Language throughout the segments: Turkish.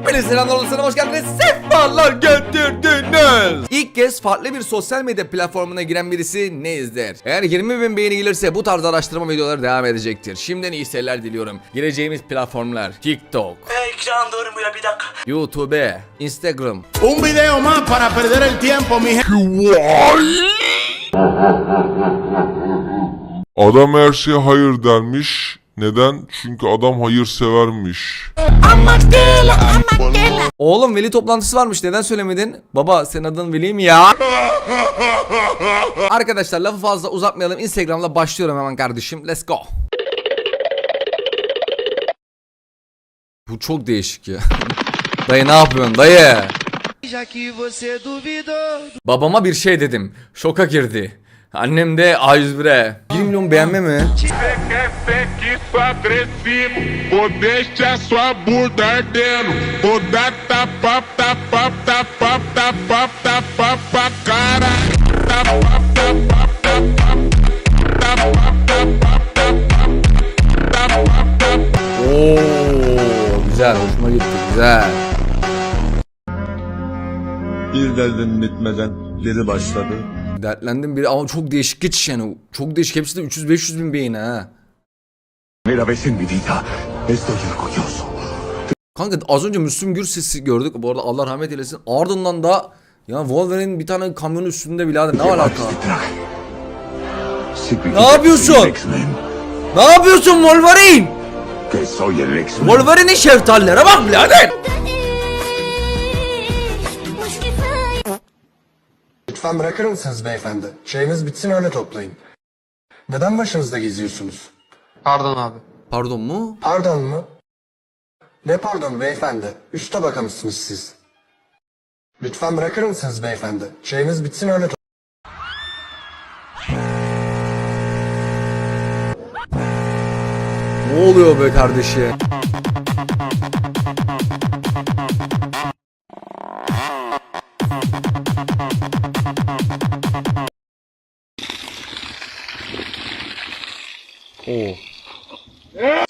Hepinize selamlar olsun hoş geldiniz. Sefalar getirdiniz. İlk kez farklı bir sosyal medya platformuna giren birisi ne izler? Eğer 20 bin beğeni gelirse bu tarz araştırma videoları devam edecektir. Şimdiden iyi seyirler diliyorum. Gireceğimiz platformlar TikTok, Ekran durmuyor bir dakika. YouTube, Instagram, Un video más para perder el tiempo, mi. Adam her şeye hayır dermiş. Neden? Çünkü adam hayır severmiş. Oğlum veli toplantısı varmış neden söylemedin? Baba senin adın Veli mi ya? Arkadaşlar lafı fazla uzatmayalım. Instagram'la başlıyorum hemen kardeşim. Let's go. Bu çok değişik ya. dayı ne yapıyorsun dayı? Babama bir şey dedim. Şoka girdi. Annem de A101'e. 1 milyon beğenme mi? Oo, güzel hoşuma gitti güzel. Bir derdin bitmeden deli başladı. Dertlendim bir ama çok değişik geçiş yani. Çok değişik hepsi de 300-500 bin beğeni ha. Kanka az önce Müslüm Gürses'i gördük. Bu arada Allah rahmet eylesin. Ardından da ya Wolverine bir tane kamyonun üstünde birader ne alaka? Ne yapıyorsun? Ne yapıyorsun Wolverine? Wolverine'in şeftallere bak birader. Lütfen bırakır mısınız beyefendi? Şeyiniz bitsin öyle toplayın. Neden başınızda geziyorsunuz? Pardon mu? Pardon mu? Ne pardon beyefendi? Üst tabaka mısınız siz? Lütfen bırakır mısınız beyefendi? Şeyiniz bitsin öyle to- Ne oluyor be kardeşim? 哦。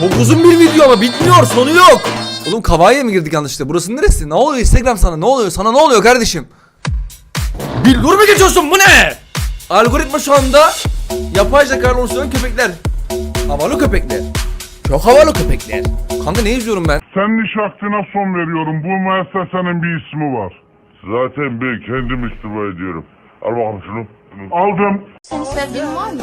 Çok uzun bir video ama bitmiyor sonu yok. Oğlum Kavai'ye mi girdik yanlışlıkla? Burası neresi? Ne oluyor Instagram sana? Ne oluyor? Sana ne oluyor kardeşim? Bir dur mu geçiyorsun? Bu ne? Algoritma şu anda yapay zeka oluşturan köpekler. Havalı köpekler. Çok havalı köpekler. Kanka ne izliyorum ben? Senin iş vaktine son veriyorum. Bu müessesenin bir ismi var. Zaten ben kendim istifa ediyorum. Al bakalım şunu. Aldım. Senin sevgilin var mı?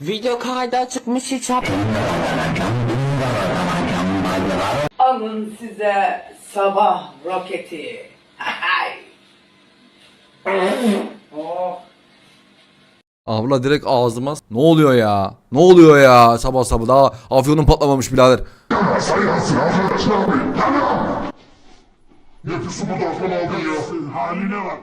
Video kayda çıkmış hiç yap. Alın size sabah roketi. Oh. Abla direkt ağzıma ne oluyor ya? Ne oluyor ya? Sabah sabah daha afyonun patlamamış birader. Sayılsın arkadaşlar abi. Tamam. Nefesi bu tarafa aldın ya. Haline bak.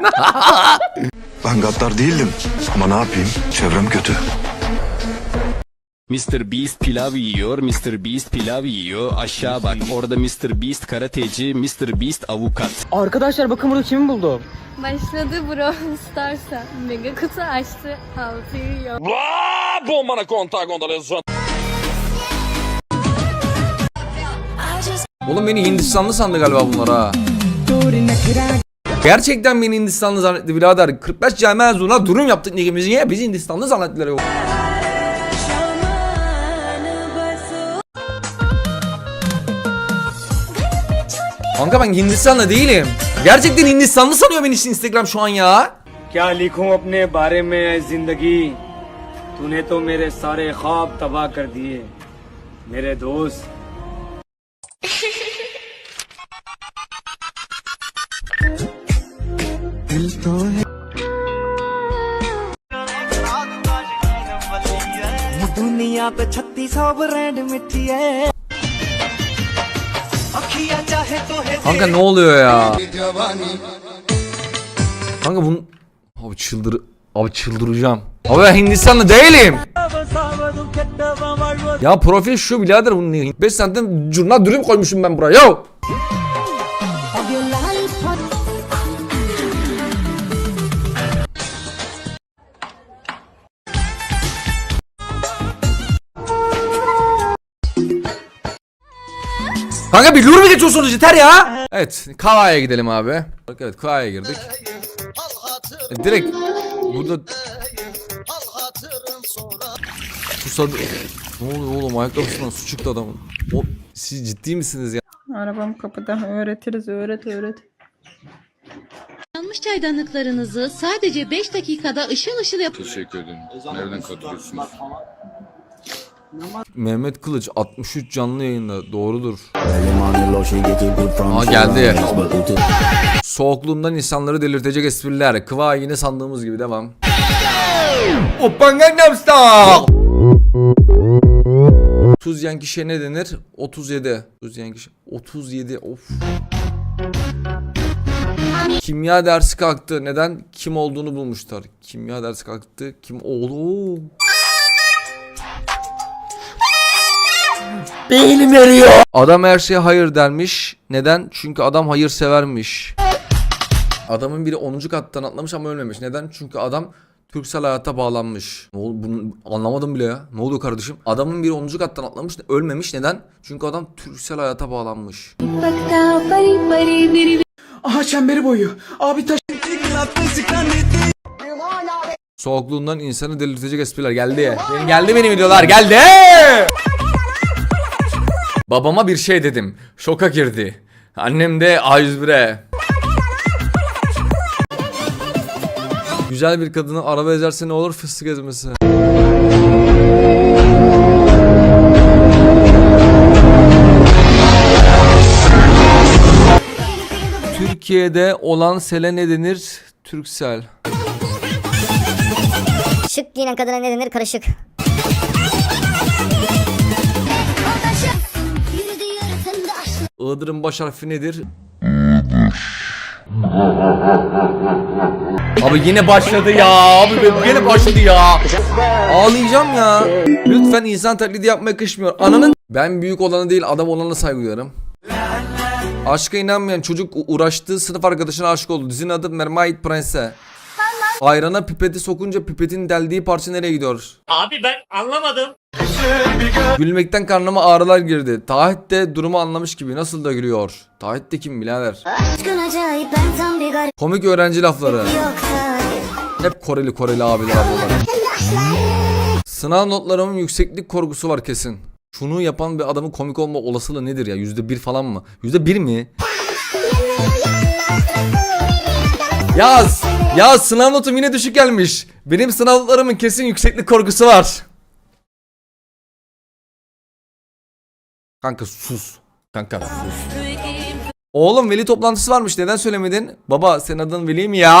ben gaddar değildim ama ne yapayım çevrem kötü. Mr. Beast pilav yiyor, Mr. Beast pilav yiyor. Aşağı bak, orada Mr. Beast karateci, Mr. Beast avukat. Arkadaşlar bakın burada kimi buldum. Başladı Brawl Stars'a. Mega kutu açtı, altıyı yok. Vaa! Bombana kontağı gondalıyorsun. Oğlum beni Hindistanlı sandı galiba bunlar ha. Gerçekten beni Hindistanlı zannetti birader. 45 cami mezununa durum yaptık ligimizi ya bizi Hindistanlı zannettiler ya. Kanka ben Hindistanlı değilim. Gerçekten Hindistanlı sanıyor beni işte Instagram şu an ya. क्या लिखूं अपने बारे में है जिंदगी तूने तो मेरे सारे ख्वाब तबाह कर दिए मेरे दोस्त दुनिया पे छत्तीस सौ ब्रांड मिट्टी है अखियां चाहे तो है Kanka ne oluyor ya? Kanka bunu... Abi çıldır... Abi çıldıracağım. Abi ben Hindistanlı değilim. Ya profil şu birader bunun niye? 5 santim curna dürüm koymuşum ben buraya. Yo. Kanka bir lur mu geçiyorsunuz yeter ya? Evet Kava'ya gidelim abi. Evet Kava'ya girdik. E, direkt burada Susadı. Ne oluyor oğlum ayakkabısından su çıktı adamın. O, siz ciddi misiniz ya? Arabam kapıda öğretiriz öğret öğret. Yanmış çaydanlıklarınızı sadece 5 dakikada ışıl ışıl yap. Teşekkür ederim. Nereden katılıyorsunuz? Mehmet Kılıç 63 canlı yayında doğrudur. Aa geldi. Soğukluğundan insanları delirtecek espriler. Kıva yine sandığımız gibi devam. Oppan Gangnam Style. 30 yan kişiye ne denir? 37. 30 yan kişi. 37. Of. Kimya dersi kalktı. Neden? Kim olduğunu bulmuşlar. Kimya dersi kalktı. Kim oldu? Beynim eriyor. Adam her şeye hayır dermiş. Neden? Çünkü adam hayır severmiş. Adamın biri 10. kattan atlamış ama ölmemiş. Neden? Çünkü adam Türksel hayata bağlanmış. Ne oldu? Bunu anlamadım bile ya. Ne oluyor kardeşim? Adamın biri 10. kattan atlamış, ölmemiş. Neden? Çünkü adam Türksel hayata bağlanmış. Aha çemberi boyu abi taş Soğukluğundan insanı delirtecek espriler geldi. Benim geldi benim videolar geldi. Babama bir şey dedim. Şoka girdi. Annem de A101'e. Güzel bir kadını araba ezerse ne olur fıstık ezmesi. Türkiye'de olan sele ne denir? Türksel. Şık giyinen kadına ne denir? Karışık. Iğdır'ın baş harfi nedir? Abi yine başladı ya. Abi yine başladı ya. Ağlayacağım ya. Lütfen insan taklidi yapmaya kışmıyor. Ananın ben büyük olanı değil adam olana saygı duyarım. Aşka inanmayan çocuk uğraştığı sınıf arkadaşına aşık oldu. Dizinin adı Mermaid Prense. Ayrana pipeti sokunca pipetin deldiği parça nereye gidiyor? Abi ben anlamadım Gülmekten karnıma ağrılar girdi. Tahit de durumu anlamış gibi. Nasıl da gülüyor. Tahit de kim birader? Komik öğrenci lafları. Hep Koreli Koreli abiler ablalar. Sınav notlarımın yükseklik korkusu var kesin. Şunu yapan bir adamın komik olma olasılığı nedir ya? Yüzde bir falan mı? Yüzde bir mi? Yaz! Yaz sınav notum yine düşük gelmiş. Benim sınav notlarımın kesin yükseklik korkusu var. Kanka sus. Kanka sus. Oğlum veli toplantısı varmış neden söylemedin? Baba senin adın Veli mi ya?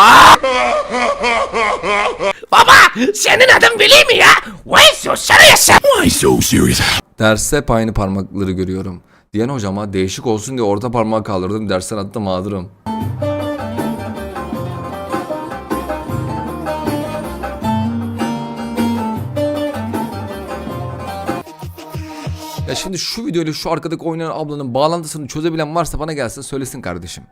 Baba senin adın Veli mi ya? Why so serious? Why so serious? Derste hep aynı parmakları görüyorum. Diyen hocama değişik olsun diye orta parmağı kaldırdım dersten attı mağdurum. Ya şimdi şu videoyla şu arkadaki oynayan ablanın bağlantısını çözebilen varsa bana gelsin söylesin kardeşim.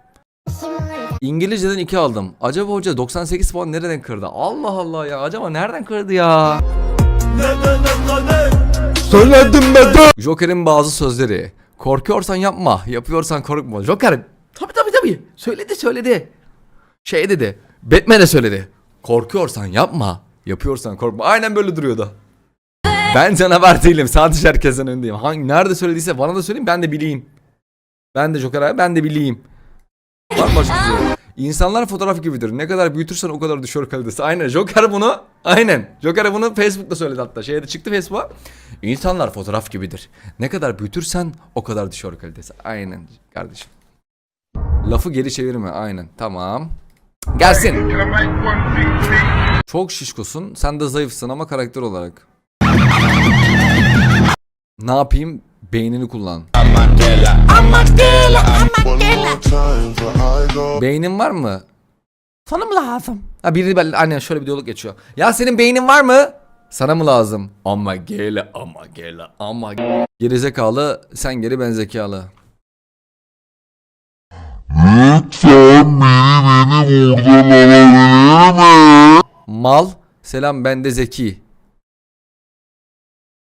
İngilizceden 2 aldım. Acaba hoca 98 puan nereden kırdı? Allah Allah ya. Acaba nereden kırdı ya? Söyledim ben Joker'in bazı sözleri. Korkuyorsan yapma. Yapıyorsan korkma. Joker. Tabii tabii tabii. Söyledi söyledi. Şey dedi. Batman de söyledi. Korkuyorsan yapma. Yapıyorsan korkma. Aynen böyle duruyordu. Ben canavar değilim. Sadece herkesten öndeyim. Hangi nerede söylediyse bana da söyleyin ben de bileyim. Ben de Joker abi ben de bileyim. Var mı başka şey? İnsanlar fotoğraf gibidir. Ne kadar büyütürsen o kadar düşüyor kalitesi. Aynen. Joker bunu aynen. Joker bunu Facebook'ta söyledi hatta. Şeyde çıktı Facebook'a. İnsanlar fotoğraf gibidir. Ne kadar büyütürsen o kadar düşüyor kalitesi. Aynen kardeşim. Lafı geri çevirme. Aynen. Tamam. Gelsin. Çok şişkosun. Sen de zayıfsın ama karakter olarak. Ne yapayım? Beynini kullan. Beynin var mı? Sana mı lazım? Ha biri böyle aynen şöyle bir diyalog geçiyor. Ya senin beynin var mı? Sana mı lazım? Ama gele ama gele ama gele. Gerizekalı sen geri ben zekalı. Mal selam ben de zeki.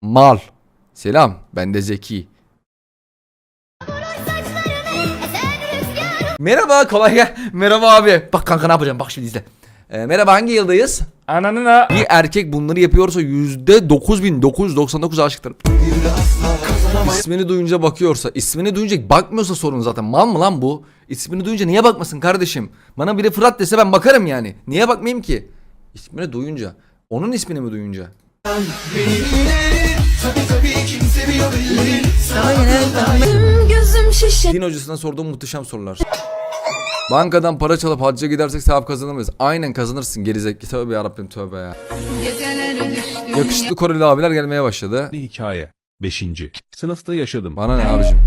Mal selam ben de zeki. Merhaba kolay gel. Merhaba abi. Bak kanka ne yapacağım bak şimdi izle. Ee, merhaba hangi yıldayız? Ananına. Bir erkek bunları yapıyorsa yüzde 9999 aşıktır. İsmini duyunca bakıyorsa, ismini duyunca bakmıyorsa sorun zaten. Mal mı lan bu? İsmini duyunca niye bakmasın kardeşim? Bana biri Fırat dese ben bakarım yani. Niye bakmayayım ki? İsmini duyunca. Onun ismini mi duyunca? Din hocasına sorduğum muhteşem sorular. Bankadan para çalıp hacca gidersek sevap kazanır mıyız? Aynen kazanırsın gerizekalı. Tövbe yarabbim tövbe ya. Yakışıklı Koreli abiler gelmeye başladı. Hikaye. Beşinci. Sınıfta yaşadım. Bana ne abicim?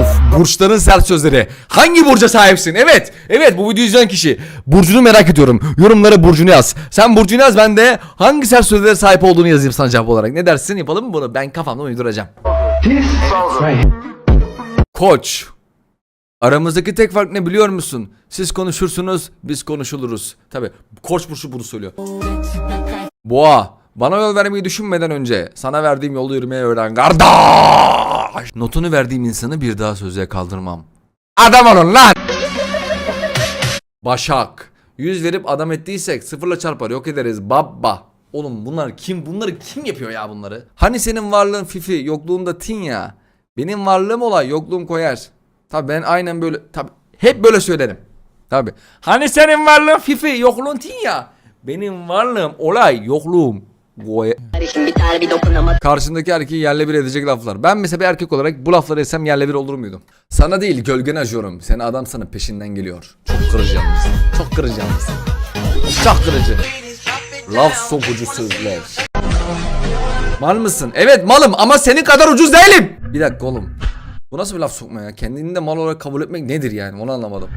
of burçların sert sözleri. Hangi burca sahipsin? Evet. Evet bu videoyu izleyen kişi. Burcunu merak ediyorum. Yorumlara burcunu yaz. Sen burcunu yaz ben de hangi sert sözlere sahip olduğunu yazayım sana cevap olarak. Ne dersin yapalım mı bunu? Ben kafamda uyduracağım. Koç. Aramızdaki tek fark ne biliyor musun? Siz konuşursunuz, biz konuşuluruz. Tabi Koç burcu bunu söylüyor. Boğa. Bana yol vermeyi düşünmeden önce sana verdiğim yolu yürümeyi öğren kardeş. Notunu verdiğim insanı bir daha sözle kaldırmam. Adam olun lan. Başak. Yüz verip adam ettiysek sıfırla çarpar yok ederiz baba. Oğlum bunlar kim? Bunları kim yapıyor ya bunları? Hani senin varlığın fifi yokluğunda tin ya. Benim varlığım olay yokluğum koyar. Tabi ben aynen böyle tabi hep böyle söylerim. Tabi. Hani senin varlığın fifi yokluğun tin ya. Benim varlığım olay yokluğum koyar. Karşındaki erkeği yerle bir edecek laflar. Ben mesela bir erkek olarak bu lafları etsem yerle bir olur muydum? Sana değil gölgene acıyorum. Seni adam sana peşinden geliyor. Çok kırıcı yalnız. Çok kırıcı yalnız. Çok kırıcı. Laf sokucu sözler. Mal mısın? Evet malım ama senin kadar ucuz değilim. Bir dakika oğlum. Bu nasıl bir laf sokma ya? Kendini de mal olarak kabul etmek nedir yani? Onu anlamadım.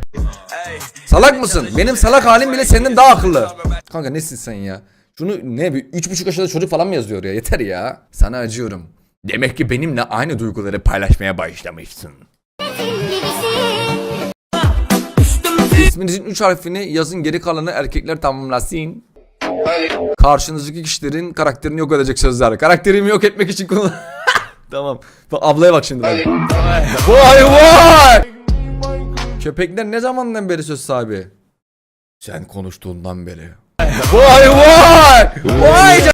Salak mısın? Benim salak halim bile senden daha akıllı. Kanka nesin sen ya? Şunu ne bir üç buçuk yaşında çocuk falan mı yazıyor ya? Yeter ya. Sana acıyorum. Demek ki benimle aynı duyguları paylaşmaya başlamışsın. İsminizin üç harfini yazın geri kalanı erkekler tamamlasın. Karşınızdaki kişilerin karakterini yok edecek sözler. Karakterimi yok etmek için kullan... tamam. Bak ablaya bak şimdi. Vay vay! Köpekler ne zamandan beri söz sahibi? Sen konuştuğundan beri. Vay vay! Vay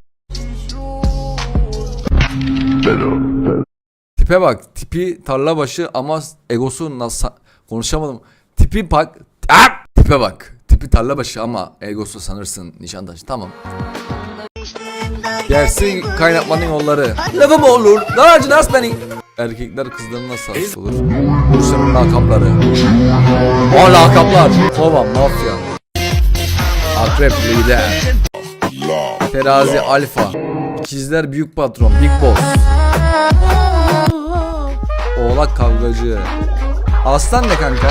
Tipe bak. Tipi tarla başı ama egosu nasıl konuşamadım. Tipi bak. Ah! Tipe bak. Tipi tarla başı ama egosu sanırsın nişantaşı. Tamam. Gelsin kaynatmanın yolları. Lafı mı olur? Daracı nas beni. Erkekler kızlarına sahip olur. Burçların lakapları. O lakaplar. Kova, mafya. Akrep lider. Terazi alfa. İkizler büyük patron. Big boss. Oğlak kavgacı. Aslan ne kanka?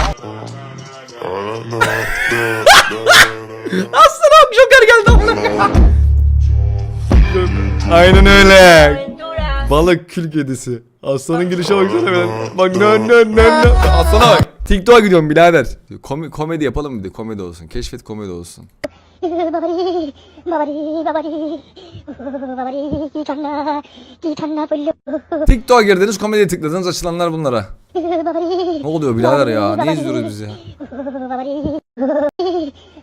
Aslan abi Joker geldi amına. Aynen öyle. Balık kül kedisi. Aslanın gülüşe baksana ben. Bak nön nön nön nön. Aslana bak. TikTok'a gidiyorum birader. Kom komedi yapalım mı diyor. Komedi olsun. Keşfet komedi olsun. TikTok'a girdiniz komediye tıkladınız açılanlar bunlara. Ne oluyor birader ya? Ne izliyoruz biz ya?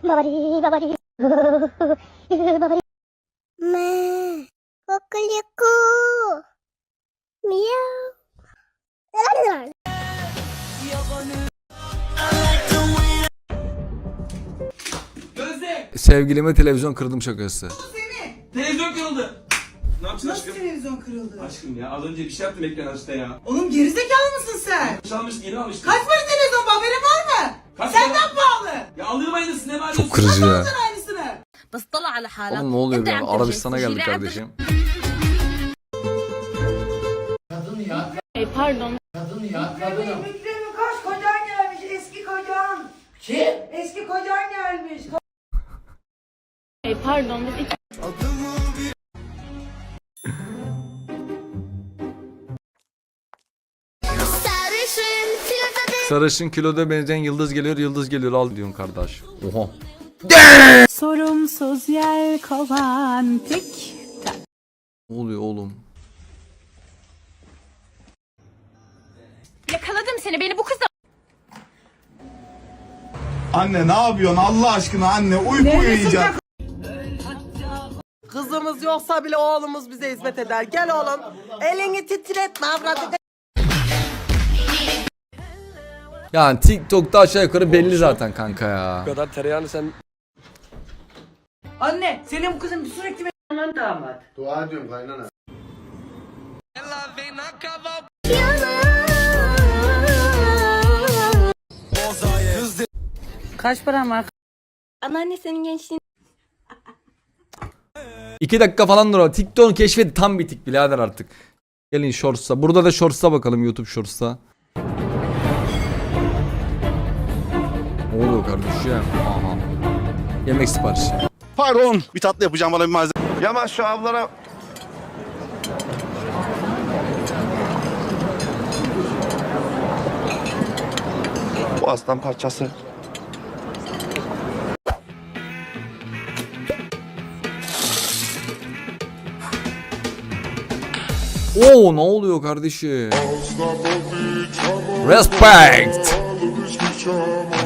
Babari Miyav. Sevgilime televizyon kırdım şakası. Televizyon kırıldı. Nasıl aşkım? televizyon kırıldı? Aşkım ya az önce bir şey yaptım ekran açtı ya. Oğlum gerizekalı mısın sen? Çalmış yeni almıştım. Kaç para televizyon bu haberin var mı? Kaç Senden pahalı. Ya alırım aynısını ne var Çok kırıcı ya. Nasıl alacaksın aynısını? Bas طلع على حالك Oğlum ne oluyor bir? Arabistan'a geldik kardeşim. Pardon Mükremin kaç kocan gelmiş eski kocan. Kim? Eski kocan gelmiş. pardon biz Sarışın kiloda benzeyen yıldız geliyor, yıldız geliyor al diyorsun kardeş. Oha. Sorumsuz yer kovan tik Ne oluyor oğlum? Seni beni bu kızla Anne ne yapıyorsun Allah aşkına anne uyku uyuyacak. Kızımız yoksa bile oğlumuz bize hizmet eder. Gel oğlum. Elini titretme avradı. Yani TikTok'ta aşağı yukarı belli zaten kanka ya. kadar tereyağını sen Anne senin bu kızın sürekli bir anan damat. Dua ediyorum kaynana. Kaç param var? anneanne senin gençliğin İki dakika falan dur. TikTok'u keşfetti tam bir tik birader artık. Gelin Shorts'a. Burada da Shorts'a bakalım YouTube Shorts'a. Ne oluyor kardeşim? Aha. Yemek siparişi. Pardon bir tatlı yapacağım bana bir malzeme. Yavaş şu ablara. Bu aslan parçası. Oo ne oluyor kardeşim? Respect.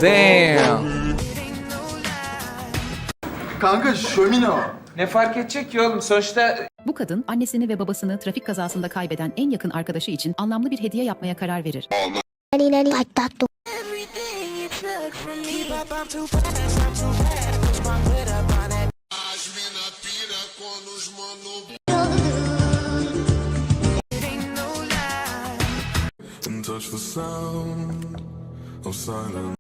Damn. Kanka şömine o. Ne fark edecek ki oğlum sonuçta Bu kadın annesini ve babasını trafik kazasında kaybeden en yakın arkadaşı için anlamlı bir hediye yapmaya karar verir. Nani nani hatta Extra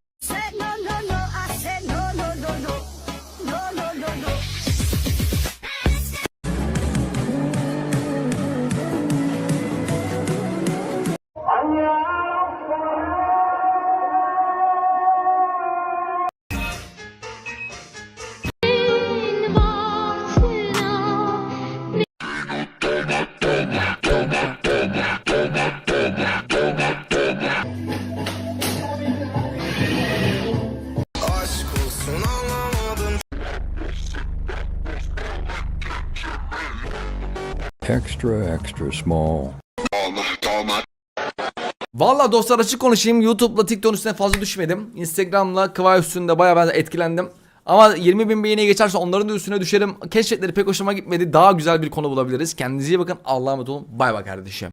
extra small. Valla dostlar açık konuşayım. YouTube'la TikTok'un üstüne fazla düşmedim. Instagram'la Kıvay üstünde baya ben etkilendim. Ama 20 bin beğeniye geçerse onların da üstüne düşerim. Keşfetleri pek hoşuma gitmedi. Daha güzel bir konu bulabiliriz. Kendinize iyi bakın. Allah'a emanet olun. Bay bay kardeşim.